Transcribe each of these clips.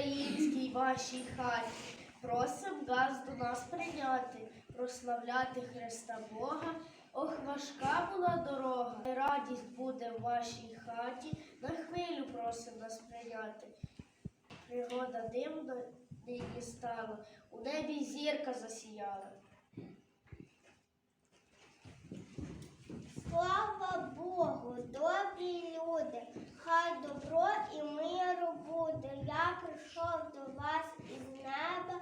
українській вашій хаті. Просим вас до нас прийняти, прославляти Христа Бога. Ох, важка була дорога, радість буде в вашій хаті. На хвилю просим нас прийняти. Пригода дивна нині стала, у небі зірка засіяла. Слава Богу, добрі люди, хай добро і миру буде. Я прийшов до вас із неба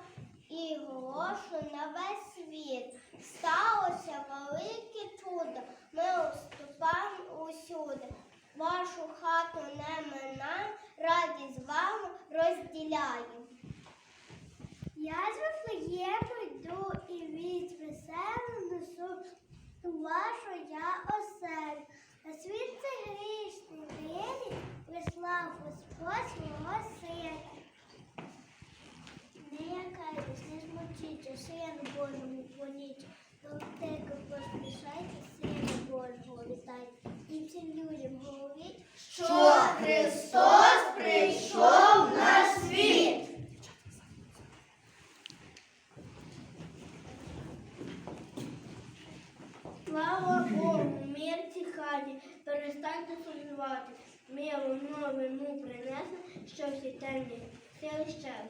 і голосу на весь світ. Сталося велике чудо, ми уступаємо усюди. Вашу хату не минаємо, раді з вами розділяємо. Я з Вифлеєму йду і від веселу несу вашу я оселю. На світ це грішний виріс, вислав Господь свого сина. Не якайтесь, не змочіться, сину Божому поніч. До аптеки поспішайте, сина Божого вітайте. І всім людям говоріть, Що Христос прийшов на світ. Слава Богу, мир цій хаті, перестаньте сумнівати. Миру новину принесе, що всі темні сили щезли.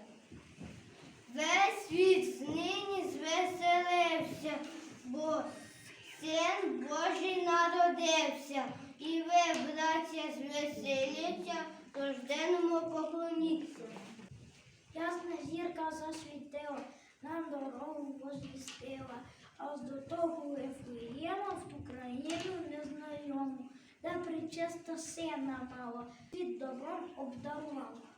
Весь світ нині звеселився, бо син Божий народився. І ви, браття, звеселіться, рожденому поклоніться. Ясна зірка засвітила, нам дорогу возвістила, аж до того Ефлеєма причиста сина мала, під добром обдарувала.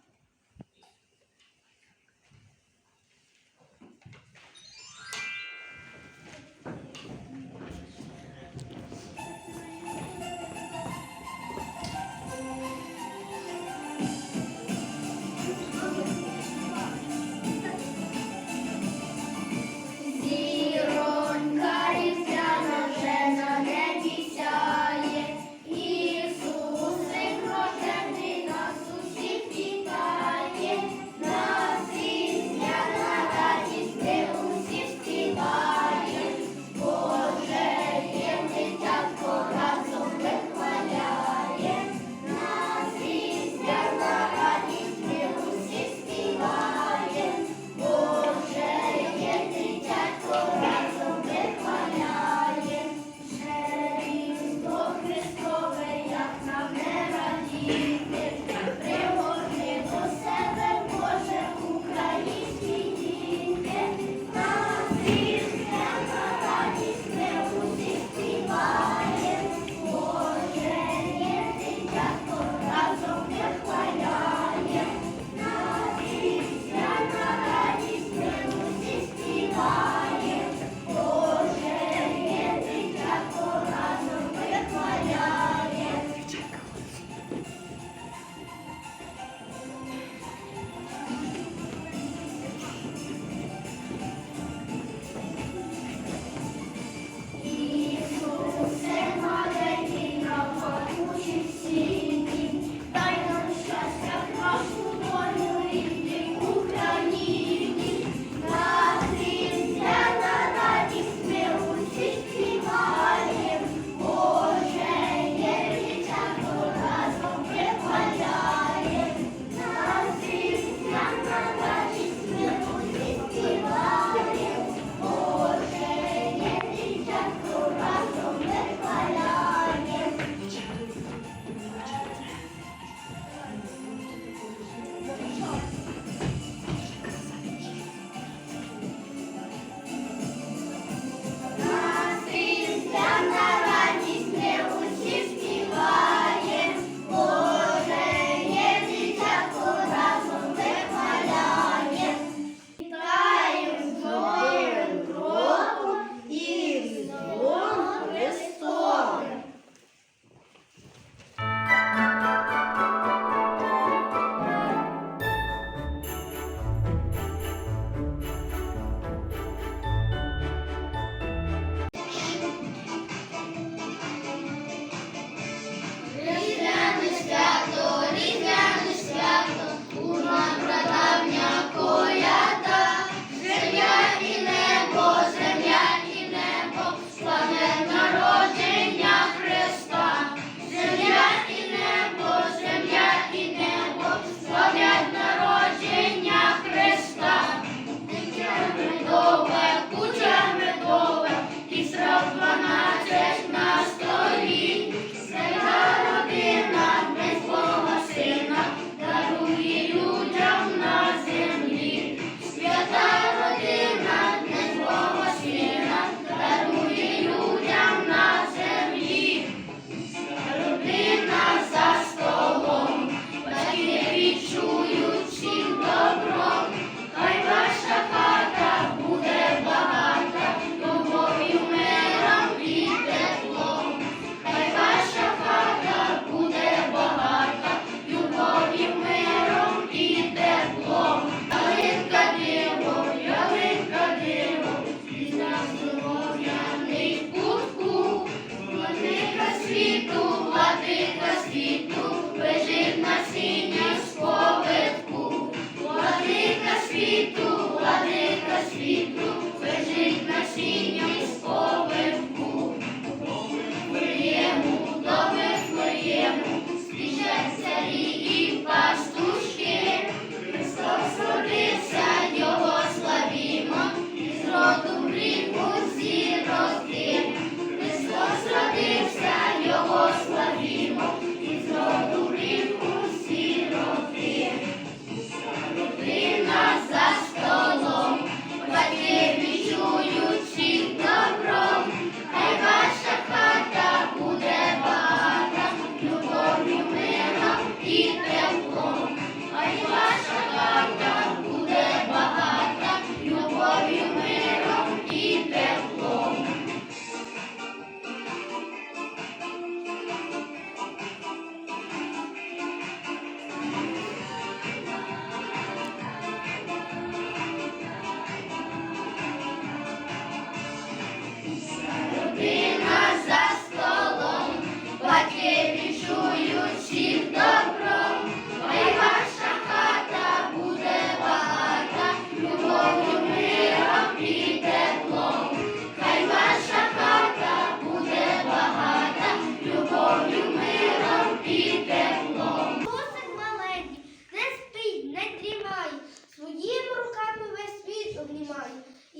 Come on.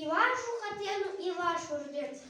і вашу хатину, і вашу ждицю.